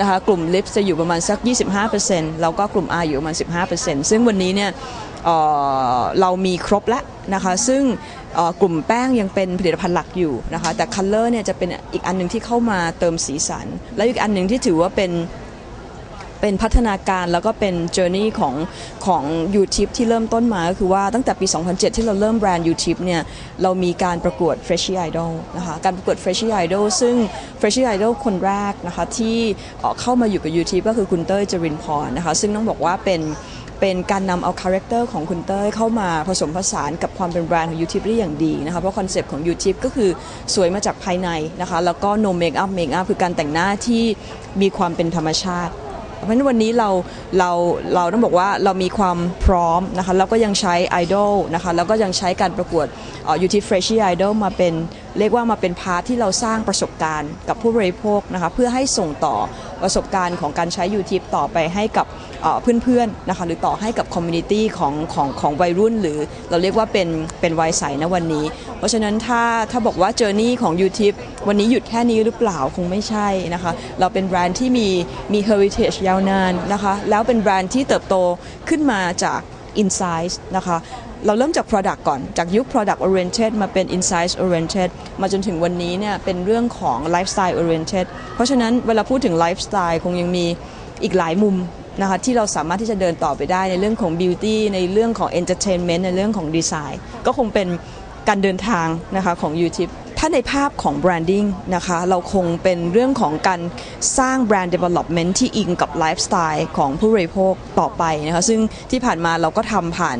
นะคะกลุ่มลิฟจะอยู่ประมาณสัก 25%แล้วก็กลุ่ม R อยู่ประมาณ 15%ซึ่งวันนี้เนี่ยเเรามีครบแล้วนะคะซึ่งกลุ่มแป้งยังเป็นผลิตภัณฑ์หลักอยู่นะคะแต่คัลเลอร์เนี่ยจะเป็นอีกอันหนึ่งที่เข้ามาเติมสีสัน และอีกอันหนึ่งที่ถือว่าเป็น เป็นพัฒนาการแล้วก็เป็น journey ของของ YouTube ที่เริ่มต้นมาก็คือว่าตั้งแต่ปี 2007 ที่เราเริ่มแบรนด์ YouTube เนี่ยเรามีการประกวด Freshie Idol นะคะการประกวด Freshie Idol ซึ่ง Freshie Idol คนแรกนะคะที่เอ่อเข้ามาอยู่กับ YouTube ก็คือคุณเต้ยจรินพรนะคะซึ่งต้องบอกว่าเป็นเป็นการนำเอาคาแรคเตอร์ของคุณเต้ยเข้ามาผสมผสานกับความเป็นแบรนด์ของ YouTube ได้อย่างดีนะคะเพราะคอนเซปต์ของ YouTube ก็คือสวยมาจากภายในนะคะแล้วก็ no make up make up คือการแต่งหน้าที่มีความเป็นธรรมชาติ เพราะฉะนั้นวันนี้เราเราเราต้องบอกว่าเรามีความพร้อมนะคะแล้วก็ยังใช้ไอดอลนะคะแล้วก็ยังใช้การประกวดยูทีเฟรชชี่ไอดอลมาเป็นเรียกว่ามาเป็นพาร์ทที่เราสร้างประสบการณ์กับผู้บริโภคนะคะเพื่อให้ส่งต่อ ประสบการณ์ของการใช้ YouTube ต่อไปให้กับเพื่อนๆนะคะหรือต่อให้กับคอมมูนิตี้ของของของวัยรุ่น หรือเราเรียกว่าเป็นเป็นวัยใสนะวันนี้ เพราะฉะนั้นถ้าถ้าบอกว่าเจอร์นี่ของ YouTube วันนี้หยุดแค่นี้หรือเปล่าคงไม่ใช่นะคะ เราเป็นแบรนด์ที่มีมี heritage ยาวนานนะคะ แล้วเป็นแบรนด์ที่เติบโตขึ้นมาจาก insights นะคะ เราเริ่มจาก product ก่อน จากยุค product oriented มาเป็น insights oriented มาจนถึงวันนี้เนี่ยเป็นเรื่องของ lifestyle oriented เพราะฉะนั้นเวลาพูดถึง lifestyle คงยังมีอีกหลายมุมนะคะที่เราสามารถที่จะเดินต่อไปได้ในเรื่องของ beauty ในเรื่องของ entertainment ในเรื่องของ design ก็คงเป็นการเดินทางนะคะของ YouTube ถ้าในภาพของ branding นะคะ เราคงเป็นเรื่องของการสร้าง brand development ที่อิงกับไลฟ์สไตล์ของผู้บริโภคต่อไปนะคะ ซึ่งที่ผ่านมาเราก็ทำผ่าน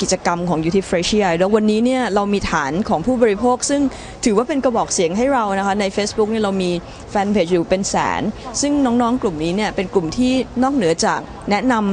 กิจกรรมของ YouTube f r e s h i แล้ววันนี้เนี่ยเรามีฐานของผู้บริโภค ซึ่งถือว่าเป็นกระบอกเสียงให้เรานะคะ ใน Facebook เนี่ยเรามีแฟนเพจอยู่เป็นแสน ซึ่งน้องๆกลุ่มนี้เนี่ยเป็นกลุ่มที่นอกเหนือจากแนะนำ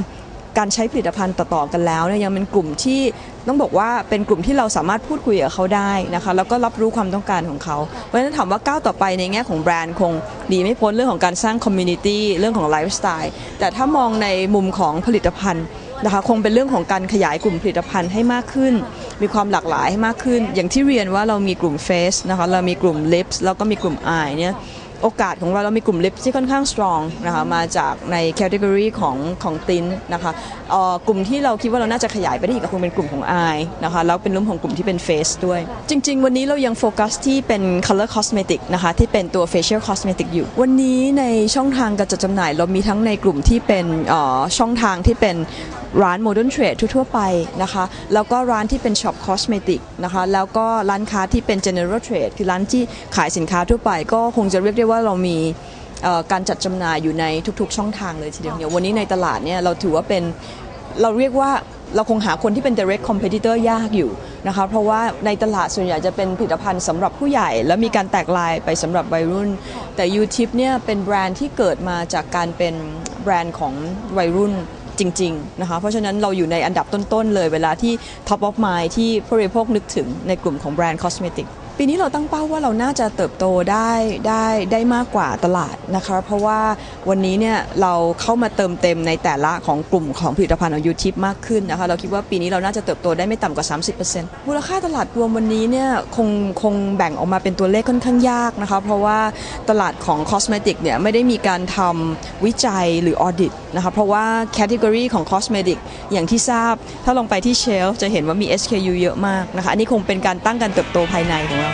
การใช้ผลิตภัณฑ์ต่อๆกันแล้วเนี่ยยังเป็นกลุ่มที่ ต้องบอกว่าเป็นกลุ่มที่เราสามารถพูดคุยกับเขาได้นะคะแล้วก็รับรู้ความต้องการของเขา เพราะฉะนั้นถามว่าก้าวต่อไปในแง่ของแบรนด์คงหนีไม่พ้นเรื่องของการสร้างคอมมูนิตี้เรื่องของไลฟ์สไตล์แต่ถ้ามองในมุมของผลิตภัณฑ์นะคะคงเป็นเรื่องของการขยายกลุ่มผลิตภัณฑ์ให้มากขึ้น มีความหลากหลายให้มากขึ้น อย่างที่เรียนว่าเรามีกลุ่มเฟสนะคะเรามีกลุ่มลิปส์แล้วก็มีกลุ่มอายเนี่ย โอกาสของเราเรามีกลุ่มลิปที่ค่อนข้างสตรองนะคะมาจากในแคตตากรีของของตินนะคะกลุ่มที่เราคิดว่าเราน่าจะขยายไปได้อีกก็คงเป็นกลุ่มของ I นะคะแล้วเป็นรุ่มของกลุ่มที่เป็น Face ด้วย จริง ๆ วันนี้เรายังโฟกัสที่เป็น Color Cosmetic นะคะที่เป็นตัว Facial Cosmetic อยู่ วันนี้ในช่องทางการจัดจำหน่าย เรามีทั้งในกลุ่มที่เป็นช่องทางที่เป็นร้านโมเดิร์นเทรดทั่วๆไปนะคะ แล้วก็ร้านที่เป็นช็อปคอสเมติกนะคะแล้วก็ร้านค้าที่เป็น general trade คือร้านที่ขายสินค้าทั่วไปก็คงจะเรียกได้ว่าเรามีเอ่อการจัดจำหน่ายอยู่ในทุกๆ ช่องทางเลยทีเดียวเนี่ยวันนี้ในตลาดเนี่ยเราถือว่าเป็นเราเรียกว่าเราคงหาคนที่เป็น direct competitor ยากอยู่นะคะเพราะว่าในตลาดส่วนใหญ่จะเป็นผลิตภัณฑ์สำหรับผู้ใหญ่ แล้วมีการแตกลายไปสำหรับวัยรุ่น แต่ UTIP เนี่ยเป็นแบรนด์ที่เกิดมาจากการเป็นแบรนด์ของวัยรุ่นจริงๆนะคะเพราะฉะนั้นเราอยู่ในอันดับต้น ๆ เลยเวลาที่ Top of Mind ที่ผู้บริโภคนึกถึงในกลุ่มของแบรนด์คอสเมติก ปีนี้เราตั้งเป้าว่าเราน่าจะเติบโตได้ได้ได้มากกว่าตลาดนะคะ เพราะว่าวันนี้เนี่ยเราเข้ามาเติมเต็มในแต่ละของกลุ่มของผลิตภัณฑ์ของยูทิปมากขึ้นนะคะ เราคิดว่าปีนี้เราน่าจะเติบโตได้ไม่ต่ำกว่า 30%มูลค่าตลาดรวมวันนี้เนี่ยคงคงแบ่งออกมาเป็นตัวเลขค่อนข้างยากนะคะ เพราะว่าตลาดของคอสเมติกเนี่ยไม่ได้มีการทำวิจัยหรือออดิตนะคะเพราะว่าแคตตากรีของคอสเมติกอย่างที่ทราบ ถ้าลงไปที่เชลฟ์จะเห็นว่ามี SKU เยอะมากนะคะอันนี้คงเป็นการตั้งการเติบโตภายในของเรา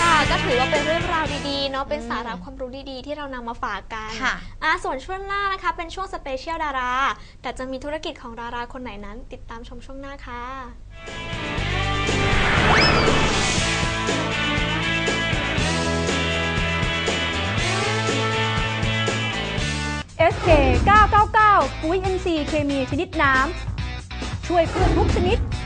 ค่ะก็ถือว่าเป็นเรื่องราวดีๆเนาะเป็นสาระความรู้ดีๆ ที่เรานำมาฝากกันค่ะ อะส่วนช่วงหน้านะคะ เป็นช่วงสเปเชียลดารา แต่จะมีธุรกิจของดาราคนไหนนั้น ติดตามชมช่วงหน้าค่ะ SK 999 ปุ๋ย NC เคมีชนิดน้ำ ช่วยพืชทุกชนิดเ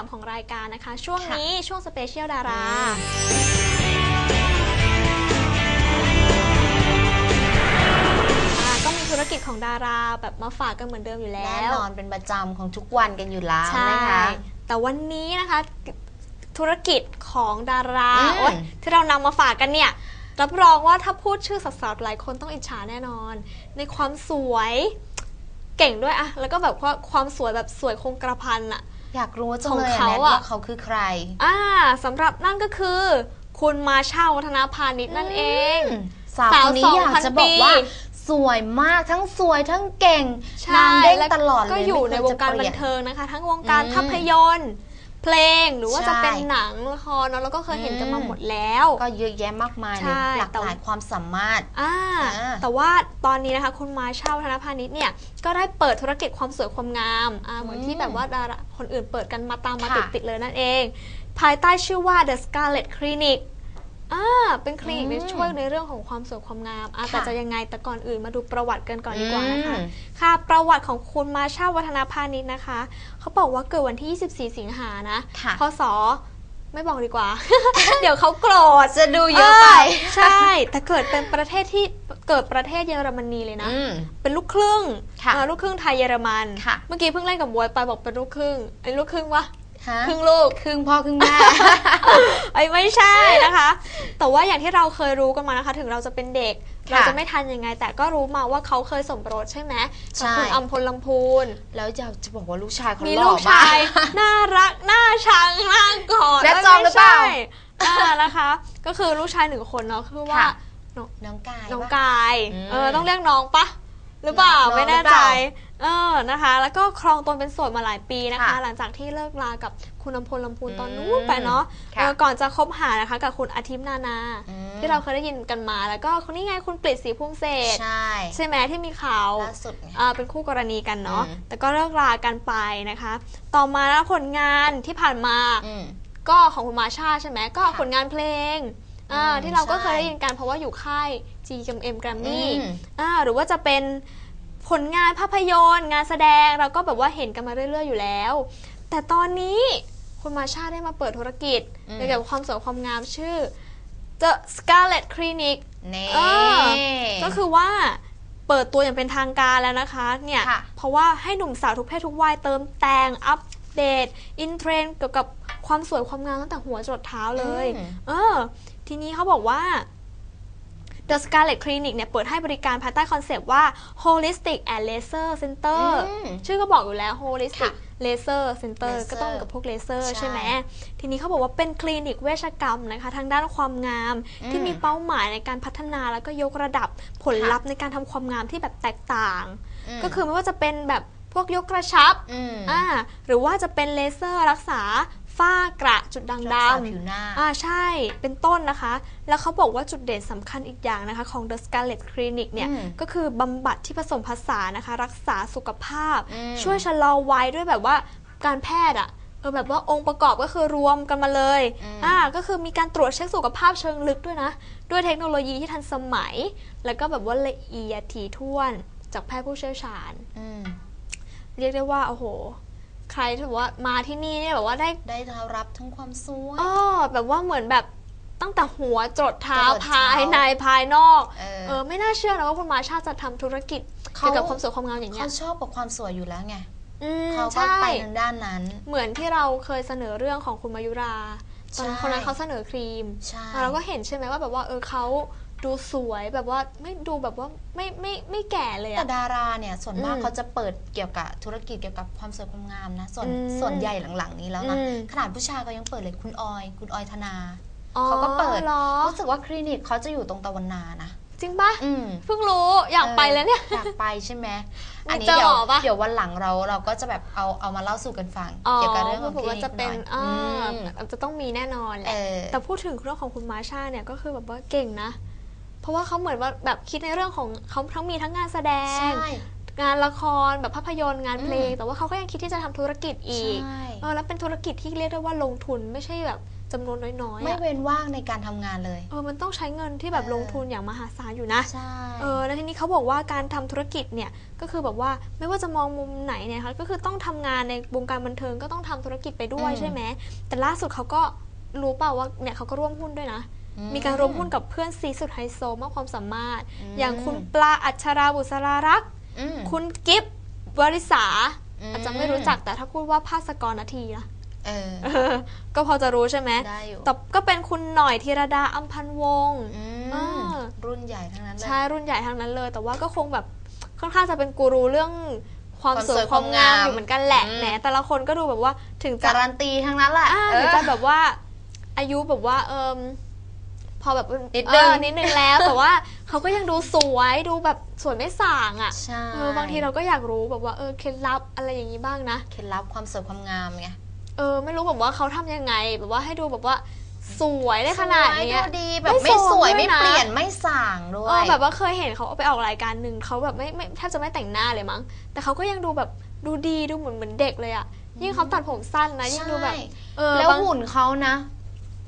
3 ของรายการนะคะ ช่วงนี้ช่วงสเปเชียลดาราอ่าก็มีธุรกิจของดาราแบบมาฝากกันเหมือนเดิมอยู่แล้แน่วนอนเป็นประจำของทุกวันกันอยู่แล้วใช่นะคะ แต่วันนี้นะคะ ธุรกิจของดาราอืม โอ๊ยที่เรานำมาฝากกันเนี่ย รับรองว่าถ้าพูดชื่อสาวๆหลายคนต้องอิจฉาแน่นอน ในความสวย เก่งด้วยอะแล้วก็แบบว่าความสวยแบบสวยคงกระพันอะ อยากรู้จังของเลยอะเขาแนทอะว่าเขาคือใคร อ่าสำหรับนั่นก็คือ คุณมาชาวัฒนาพาณิชย์นั่นเอง สาวสาวคนนี้อยาก2,000จะบอกว่าปี สวยมากทั้งสวยทั้งเก่งใช่นางเด้งและตลอดเลยก็อยู่ในไม่วเคงการจะปบัลี่นยเทิงนะคะ ทั้งวงการอืมภาพยนตร์ เพลงหรือว่าใช่จะเป็นหนังละครเนอะแล้วก็เคยเห็นกันมาอืมหมดแล้ว ก็เยอะแยะมากมายใช่เลยหลากแต่หลายความสามารถอ่าอ่าแต่ว่าตอนนี้นะคะคุณมาชาวัฒนพาณิชย์เนี่ยก็ได้เปิดธุรกิจความสวยความงามอ่าเหมือนที่แบบว่าดาราคนอื่นเปิดกันมาตามมาค่ะติดๆเลยนั่นเอง ภายใต้ชื่อว่า The Scarlet Clinic อ่าเป็นคลินิกที่ช่วยในเรื่องของความสวยความงามอ่าแต่จะยังไงแต่ก่อนอื่นมาดูประวัติกันก่อนดีกว่านะคะอืมค่ะ ประวัติของคุณมาชาวัฒนาพาณิชย์นะคะ เขาบอกว่าเกิดวันที่ 24 สิงหานะค่ะพศไม่บอกดีกว่า เดี๋ยวเขาโกรธจะดูเยอะไป ใช่ แต่เกิดเป็นประเทศที่เกิดประเทศเยอรมนีเลยนะอืมเป็นลูกครึ่งค่ะเออลูกครึ่งไทยเยอรมันค่ะเมื่อกี้เพิ่งเล่นกับบวยไปบอกเป็นลูกครึ่งไอ้ลูกครึ่งวะ ฮะครึ่งลูกครึ่งพ่อครึ่งแม่ ไอ้ไม่ใช่นะคะ แต่ว่าอย่างที่เราเคยรู้กันมานะคะ ถึงเราจะเป็นเด็ก ค่ะเราจะไม่ทันยังไง แต่ก็รู้มาว่าเขาเคยสมรสใช่ไหมใช่กับคุณอัมพลลำพูน แล้วอยากจะบอกว่าลูกชายเขามีหล่ลูอกชามายก น่ารักน่าชังน่ากอดและจอมหรือเปล่าไม่ใช่อ่านะคะ ก็คือลูกชายหนึ่งคนเนาะคือว่าค่ะน้องน้องกายน้องปะ กาย อืมเออต้องเรียกน้องปะหรือเปล่าน้องไม่แน่หรือเปใจ ล่า เออนะคะ แล้วก็ครองตนเป็นโสดมาหลายปีนะคะ ค่ะหลังจากที่เลิกลากับคุณอำพลลำพูนตอนอืมนู้นไปเนาะค่ะ เออก่อนจะคบหานะคะกับคุณอาทิตย์นานา อืมที่เราเคยได้ยินกันมา แล้วก็คนนี้ไงคุณกฤษศรีพุ่มเศรษฐ์ใช่ใช่ไหมที่มีข่าว ล่าสุดไง อ่าเป็นคู่กรณีกันเนาะ อืม แต่ก็เลิกรากันไปนะคะ ต่อมาแล้วผลงานที่ผ่านมา อืม ก็ของคุณมาชาใช่ไหม ก็ค่ะผลงานเพลงอ่าอืมที่เราก็ใช่เคยได้ยินกันเพราะว่าอยู่ค่าย GMM Grammy อืม อ่าหรือว่าจะเป็น ผลงานภาพยนตร์ งานแสดงเราก็แบบว่าเห็นกันมาเรื่อย ๆ อยู่แล้ว แต่ตอนนี้คุณมาชาได้มาเปิดธุรกิจอืมเกี่ยวกับความสวยความงามชื่อ The Scarlet Clinic นี่เออก็คือว่าเปิดตัวอย่างเป็นทางการแล้วนะคะเนี่ยค่ะเพราะว่าให้หนุ่มสาวทุกเพศทุกวัยเติมแต่งอัปเดตอินเทรนด์เกี่ยวกับความสวยความงามตั้งแต่หัวจรดเท้าเลยอืมเออ ทีนี้เขาบอกว่า The Scarlet Clinic เนี่ยเปิดให้บริการภายใต้คอนเซปต์ว่า Holistic and Laser Center อืมชื่อก็บอกอยู่แล้ว Holistic ค่ะ Laser Center Laser ก็ต้องกับพวกเลเซอร์ใช่ใช่ไหม ทีนี้เขาบอกว่าเป็นคลินิกเวชกรรมนะคะ ทางด้านความงามอืมที่มีเป้าหมายในการพัฒนาแล้วก็ยกระดับผลลัพธ์ในการทำความงามที่แบบแตกต่างมก็คือไม่ว่าจะเป็นแบบ พวกยกกระชับอืมอ่าหรือว่าจะเป็นเลเซอร์รักษาฝ้ากระจุดด่างรักดษาผิวหน้าำอ่าใช่เป็นต้นนะคะ แล้วเขาบอกว่าจุดเด่นสำคัญอีกอย่างนะคะ ของ The Scarlet Clinic เนี่ย อืมก็คือบำบัดที่ผสมผสานนะคะ รักษาสุขภาพ อืม ช่วยชะลอวัยด้วยแบบว่าการแพทย์อะเออแบบว่าองค์ประกอบก็คือรวมกันมาเลยอืมอ่าก็คือมีการตรวจเช็คสุขภาพเชิงลึกด้วยนะ ด้วยเทคโนโลยีที่ทันสมัย แล้วก็แบบว่าละเอียดถี่ถ้วนจากแพทย์ผู้เชี่ยวชาญ อืม เรียกได้ว่าโอ้โห ใครที่แบบว่ามาที่นี่เนี่ยแบบว่าได้ได้รับทั้งความสวย อ้อแบบว่าเหมือนแบบตั้งแต่หัวจรดเท้าจรดเท้าภายในภายนอกเออเออ ไม่น่าเชื่อนะว่าคุณมาชาจะทำธุรกิจเขาเกี่ยวกับความสวยความงามอย่างเงี้เขายชอบกับความสวยอยู่แล้วไงอืมเขาก็ใช่ ไปทางด้านนั้น เหมือนที่เราเคยเสนอเรื่องของคุณมายุราตอนนั้นใช่ คนนั้นเขาเสนอครีม ใช่ เราก็เห็นใช่ไหมว่าแบบว่าเออเขา ดูสวยแบบว่าไม่ดูแบบว่าไม่ไม่ไม่แก่เลยแต่อะ ดาราเนี่ยส่วนมากอืมเขาจะเปิดเกี่ยวกับธุรกิจเกี่ยวกับความสวยความงามนะส่วนอืมส่วนใหญ่หลังๆ นี้แล้วนะอืม ขนาดผู้ชายก็ยังเปิดเลยคุณออย คุณออยธนาอ๋อเขาก็เปิดหรอรู้สึกว่าคลินิกเขาจะอยู่ตรงตะวันนานะจริงปะอืม เพิ่งรู้อยากไปเลยเนี่ย อยากไปใช่ไหมมีอันนี้เจอเดี๋ยวหมอปะ เดี๋ยววันหลังเราเราก็จะแบบเอาเอามาเล่าสู่กันฟังอ๋อเกี่ยวกับเรื่องของผมคลิว่านิกจะเป็นหน่อยอ่าอืมจะต้องมีแน่นอนแหเอละอ แต่พูดถึงเรื่องของคุณมาชาเนี่ยก็คือแบบว่าเก่งนะ เพราะว่าเขาเหมือนว่าแบบคิดในเรื่องของเขาทั้งมีทั้งงานแสดง ใช่ งานละครแบบภาพยนตร์งานเพลงอืมแต่ว่าเขาก็ยังคิดที่จะทำธุรกิจอีกใช่ เออแล้วเป็นธุรกิจที่เรียกได้ว่าลงทุนไม่ใช่แบบจำนวนน้อยๆไม่อะเว้นว่างในการทำงานเลย เออมันต้องใช้เงินที่แบบเออ ลงทุนอย่างมหาศาลอยู่นะ ใช่ เออแล้วทีนี้เขาบอกว่าการทำธุรกิจเนี่ยก็คือแบบว่าไม่ว่าจะมองมุมไหนเนี่ยค่ะก็คือต้องทำงานในวงการบันเทิงก็ต้องทำธุรกิจไปด้วยใช่ไหมแต่ล่าสุดเขาก็รู้เปล่าว่าเนี่ยเขาก็ร่วมหุ้นด้วยนะ มีการร่วมหุ้นกับเพื่อนซีสุดไฮโซมากความสามารถ อย่างคุณปลาอัชราบุษรารักษ์อืมคุณกิฟต์วริษาอืมอาจจะไม่รู้จักแต่ถ้าพูดว่าภาสกรนาทีนะเออเออก็พอจะรู้ใช่ไหมได้อยู่แต่ก็เป็นคุณหน่อยธีรดาอัมพันธ์วงศ์อืมอ่ารุ่นใหญ่ทั้งนั้นเลยใช่รุ่นใหญ่ทั้งนั้นเลย แต่ว่าก็คงแบบค่อนข้างจะเป็นกูรูเรื่องความความสสววยยความงามความงามอยู่เหมือนกันแหละอืมแหมแต่ละคนก็ดูแบบว่าถึงจะการันตีทั้งนั้นแหละอ่าเอถึงอจะแบบว่าอายุแบบว่าเอิม พอแบบนิดนึง เออนิดนึงแล้ว แต่ว่าเขาก็ยังดูสวยดูแบบสวยไม่ส่างอะใช่เออบางทีเราก็อยากรู้แบบว่าเออเคล็ดลับอะไรอย่างนี้บ้างนะ เคล็ดลับความสวยความงามไงเออไม่รู้แบบว่าเขาทำยังไงแบบว่าให้ดูแบบว่าสวยได้ขนาดสวยเนี้ยดูดีแบบไม่ไม่สวยโซมด้วยไม่นะ เปลี่ยนไม่ส่างด้วเออยแบบว่าเคยเห็นเขาเอาไปออกรายการหนึ่งเขาแบบไม่ไม่แทบจะไม่แต่งหน้าเลยมั้ง แต่เขาก็ยังดูแบบดูดีดูเหมือนเหมือนเด็กเลยอะยิ่งเขาตัดผมสั้นนะยิ่งดูแบบใช่เออแล้วบางหุ่นเขานะ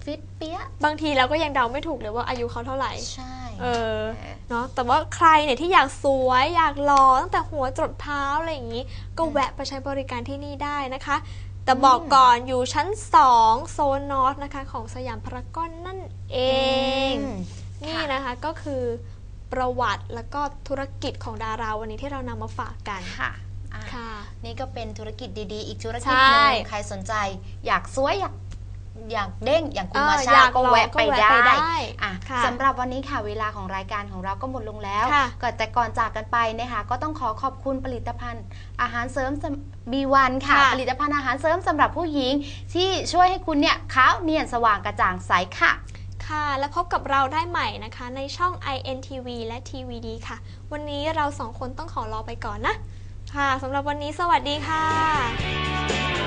ฟิตเปี้ยะบางทีเราก็ยังเดาไม่ถูกเลยว่าอายุเขาเท่าไหร่ ใช่ เออ เนาะแต่ว่าใครเนี่ยที่อยากสวยอยากหล่อตั้งแต่หัวจรดเท้าอะไรอย่างนี้ ก็แวะไปใช้บริการที่นี่ได้นะคะ แต่บอกก่อนอยู่ชั้น 2 โซนนอตนะคะ ของสยามพารากอนนั่นเองอืมนี่ค่ะนะคะก็คือประวัติแล้วก็ธุรกิจของดาราวันนี้ที่เรานำมาฝากกันค่ะอะค่ะนี่ก็เป็นธุรกิจดีๆ อีกธุรกิจใช่หนึ่งใครสนใจ อยากสวยอยาก อยากเด้งอย่างคุณเออมาอชายากก็ลองแวะก็ไปแวะได้ไปได้อะค่ะสำหรับวันนี้ค่ะเวลาของรายการของเราก็หมดลงแล้วค่ะก่อนแต่ก่อนจากกันไปนะคะก็ต้องขอขอบคุณผลิตภัณฑ์อาหารเสริมบีวันค่ะค่ะผลิตภัณฑ์อาหารเสริมสำหรับผู้หญิง ที่ช่วยให้คุณเนี่ยขาวเนียนสว่างกระจ่างใสค่ะ ค่ะ และพบกับเราได้ใหม่นะคะ ในช่อง INTV และ TVD ค่ะ วันนี้เราสองคนต้องขอลาไปก่อนนะ ค่ะสำหรับวันนี้สวัสดีค่ะ